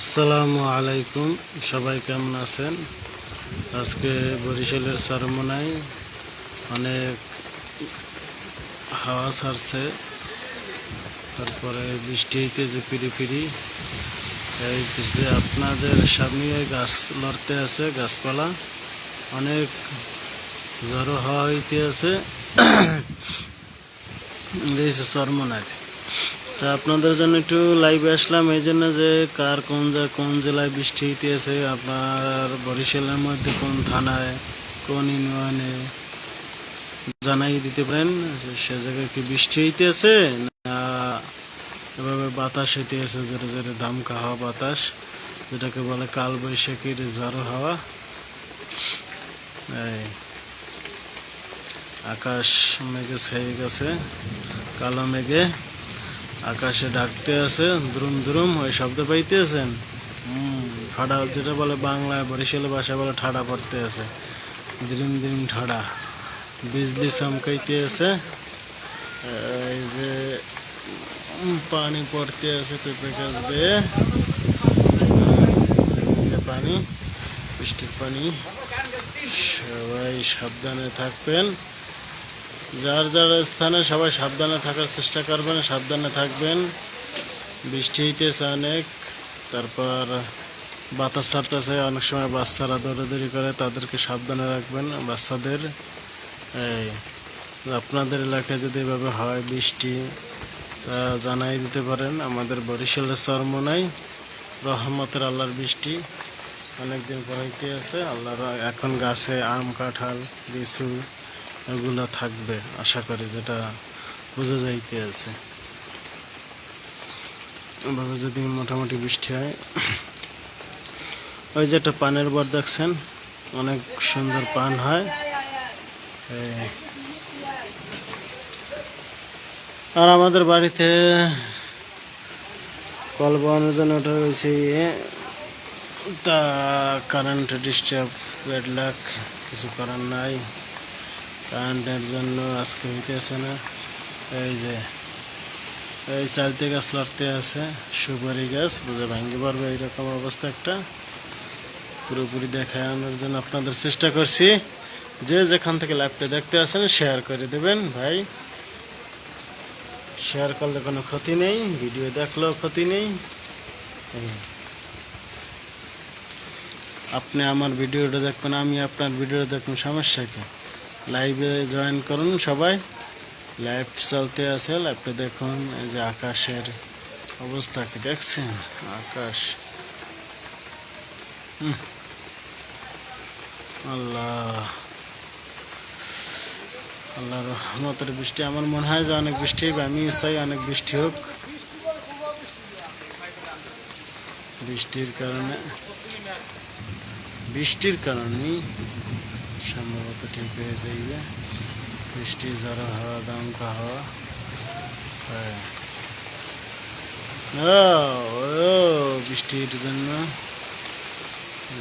আসসালামু আলাইকুম। সবাই কেমন আছেন? আজকে বরিশালের সরমনায় অনেক হাওয়া ছাড়ছে। তারপরে বৃষ্টি হইতেছে ফিরি ফিরি এই যে আপনাদের সামনে গাছ লড়তে আছে, গাছপালা। অনেক ঝড়ো হাওয়া হইতে আছে যে সরমনায়। তা আপনাদের জন্য একটু লাইভে আসলাম, এই জন্য যে কার কোন কোন জেলায় বৃষ্টি হইতেছে, আপনার বরিশালের মধ্যে কোন থানায়, কোন ইউনিয়নে জানাই দিতে পারেন, সে জায়গায় কি বৃষ্টি হইতেছে না এভাবে বাতাস হইতেছে, জোরে জোরে দামকা হাওয়া বাতাস, যেটাকে বলে কাল বৈশাখীর ঝড়ো হাওয়া। আকাশ মেঘে ছেয়ে গেছে, কালো মেঘে। আকাশে ডাকতে আছে দ্রুম দ্রুম ওই শব্দ পাইতেছেন। ঠাডা যেটা বলে বাংলায়, বরিশাল ভাষা বলে ঠাডা পড়তে আছে। দ্রিম দ্রিম ঠাডা। বিজলি চমকাইতে আছে। এই যে পানি পড়তে আছে পেঁপে গাছ বেয়ে। যে পানি, বৃষ্টির পানি। সবাই সাবধানে থাকবেন। যার যার স্থানে সবাই সাবধানে থাকার চেষ্টা করবেন, সাবধানে থাকবেন। বৃষ্টি হইতেছে অনেক, তারপর বাতাস ছাড়তেছে, অনেক সময় বাচ্চারা দৌড়াদৌড়ি করে, তাদেরকে সাবধানে রাখবেন। বাচ্চাদের, এই, আপনাদের এলাকায় যদি এভাবে হয় বৃষ্টি, তা জানাই দিতে পারেন। আমাদের বরিশালের চরমনাই, রহমতের আল্লাহর বৃষ্টি। অনেকদিন পর হইতে আছে আল্লাহর, এখন গাছে আম, কাঁঠাল, লিচু এগুলো থাকবে, আশা করি যেটা বোঝা যাইতে আছে এভাবে যদি মোটামুটি বৃষ্টি হয়, ওই যে একটা পানের বর দেখছেন, অনেক সুন্দর পান হয়। আর আমাদের বাড়িতে কল বানানোর জন্য ওটা রয়েছে ইয়ে তা কারেন্ট ডিস্টার্ব রেড লাখ কিছু করার নাই কারেন্টের জন্য আজকে হইতেছে না। এই যে, এই চালতে গাছ লড়তে আছে, সুপারি গাছ, বুঝে ভাঙ্গি পারবে এইরকম অবস্থা একটা। পুরোপুরি দেখানোর জন্য আপনাদের চেষ্টা করছি। যে যেখান থেকে লাইভটা দেখতে আসেন শেয়ার করে দেবেন ভাই। শেয়ার করলে কোনো ক্ষতি নেই ভিডিও দেখলেও ক্ষতি নেই। আপনি আমার ভিডিওটা দেখবেন, আমি আপনার ভিডিওটা দেখবেন সমস্যা কি? লাইভে জয়েন করুন সবাই। লাইভ চলতে আছে লাইভটা দেখুন এই যে আকাশের অবস্থা কি, দেখছেন? আকাশ। আল্লাহ। আল্লাহ রহমতের বৃষ্টি, আমার মনে হয় যে অনেক বৃষ্টি হবে আমি চাই অনেক বৃষ্টি হোক। বৃষ্টির কারণে, বৃষ্টির কারণেই সম্ভবত ঠিক হয়ে যাইবে। বৃষ্টি ঝড়ো হাওয়া দমকা হাওয়া। হ্যাঁ। ও, বৃষ্টির জন্য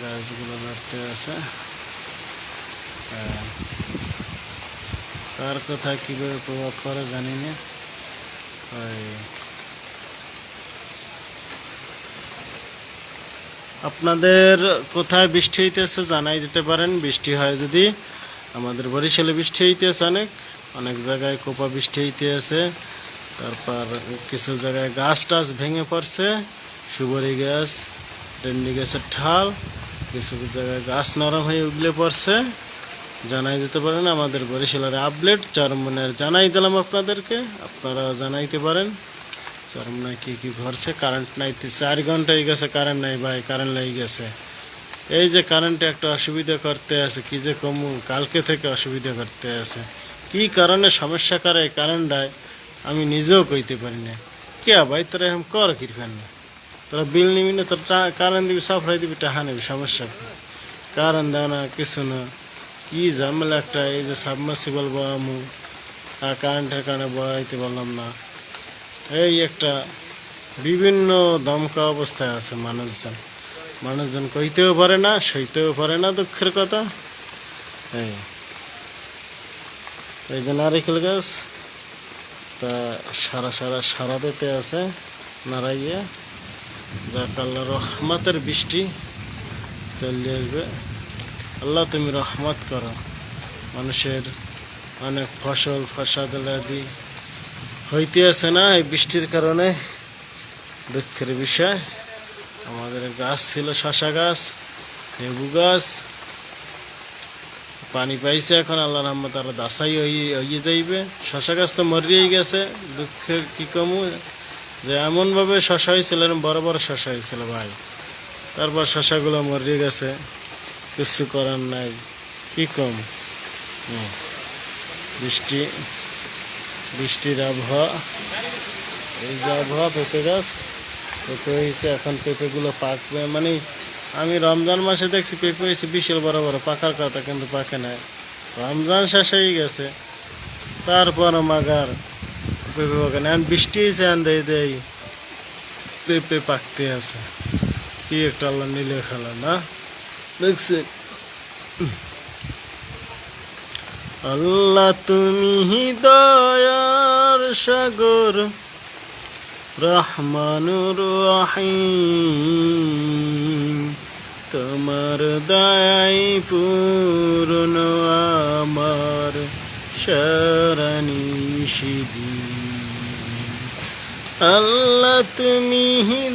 গাছগুলো লড়তে আছে। হ্যাঁ। কার কোথায় কীভাবে প্রভাব পড়ে জানি না ওই আপনাদের কোথায় বৃষ্টি হইতেছে জানাই দিতে পারেন। বৃষ্টি হয় যদি আমাদের বরিশালে বৃষ্টি হইতেছে অনেক অনেক জায়গায় কোপা বৃষ্টি হইতে আছে তারপর কিছু জায়গায় গাছ টাছ ভেঙে পড়ছে সুবরি গাছ ডেন্ডি গাছের ঠাল কিছু জায়গায় গাছ নরম হয়ে উগলে পড়ছে। জানাই দিতে পারেন আমাদের বরিশালের আপডেট চরমনের জানাই দিলাম আপনাদেরকে আপনারা জানাইতে পারেন। চরমনায় কি কি ঘরছে কারেন্ট নাই চার ঘণ্টা হয়ে গেছে কারেন্ট নাই ভাই কারেন্ট লেগে গেছে। এই যে কারেন্টে একটা অসুবিধা করতে আছে, কি যে কমু? কালকে থেকে অসুবিধা করতে আছে। কি কারণে সমস্যা করে এই কারেন্টটায় আমি নিজেও কইতে পারি না। কে ভাই, তোরা এরকম কর কিরখান না তোরা বিল নিবি না, তোর কারেন্ট দিবি সাফরাই দিবি, টাকা নিবি, সমস্যা কারেন্ট দেয় না, কিছু না। কি ঝামেলা একটা, এই যে সাবমার্সিবল বয়ামু। আর কারেন্টের কারণে বয়াইতে পারলাম না। এই একটা বিভিন্ন দমকা অবস্থায় আছে মানুষজন। মানুষজন কইতেও পারে না, সইতেও পারে না দুঃখের কথা। এই। এই যে নারিকেল গাছ, তা সারা সারা সারা দিতে আছে নাড়াইয়ে যাক আল্লাহ রহমতের বৃষ্টি চলে আসবে। আল্লাহ তুমি রহমত করো। মানুষের অনেক ফসল ফসাদ আদি হইতে আছে না এই বৃষ্টির কারণে। দুঃখের বিষয়। আমাদের গাছ ছিল শশা গাছ, লেবু গাছ। পানি পাইছে এখন আল্লাহ রহমত আরও দাসাই হয়ে যাইবে। শশা গাছ তো মরিয়েই গেছে, দুঃখের কি কমু? যে এমনভাবে শশা হয়েছিল বড় বড় শশা হয়েছিল ভাই। তারপর শশাগুলো মরিয়ে গেছে, কিছু করার নাই, কি কম। বৃষ্টি বৃষ্টির আবহাওয়া। এই যে আবহাওয়া পেঁপে গাছ, পেঁপে হয়েছে, এখন পেঁপেগুলো পাকবে। মানে আমি রমজান মাসে দেখছি পেঁপে হয়েছে বিশাল বড় বড়, পাকার কথা কিন্তু পাকে নাই। রমজান শেষ হয়ে গেছে তারপর মাগার পেঁপে পাকে না বৃষ্টি হয়েছে আন দেয় দেয় পেঁপে পাকতে আছে। কি একটা আল্লাহ নিলে খেলা না? দেখছি আল্লাহ তুমি দয়ার সাগর, রহমানুর রহিম। তোমার দয়াই পূর্ণ আমার শরণি আল্লাহ তুমি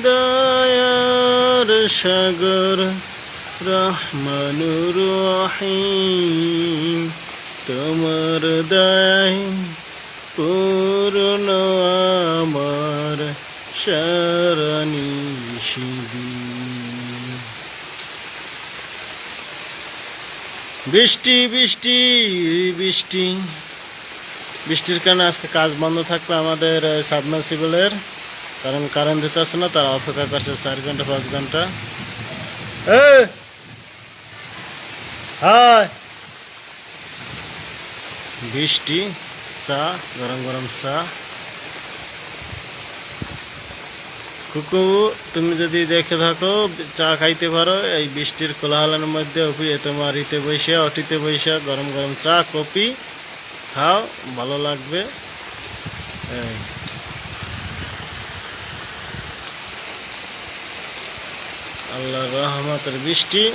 দয়ার সাগর, রহমানুর রহিম। তোমার দয়াই পূর্ণ আমার শরণি বৃষ্টি বৃষ্টি বৃষ্টি। বৃষ্টির কারণে আজকে কাজ বন্ধ থাকবে আমাদের সাবমার্সিবলের কারণ কারেন্ট দিতে আসছে না, তারা অপেক্ষা করছে চার ঘণ্টা, পাঁচ ঘণ্টা। হায় বৃষ্টি, চা, গরম গরম চা। কুকু, তুমি যদি দেখে থাকো, চা খাইতে পারো, এই বৃষ্টির কোলাহলের মধ্যে তোমার ইতে বৈশা অটিতে বৈশা গরম গরম চা কপি খাও, ভালো লাগবে। এই। আল্লাহ রহমতের বৃষ্টি।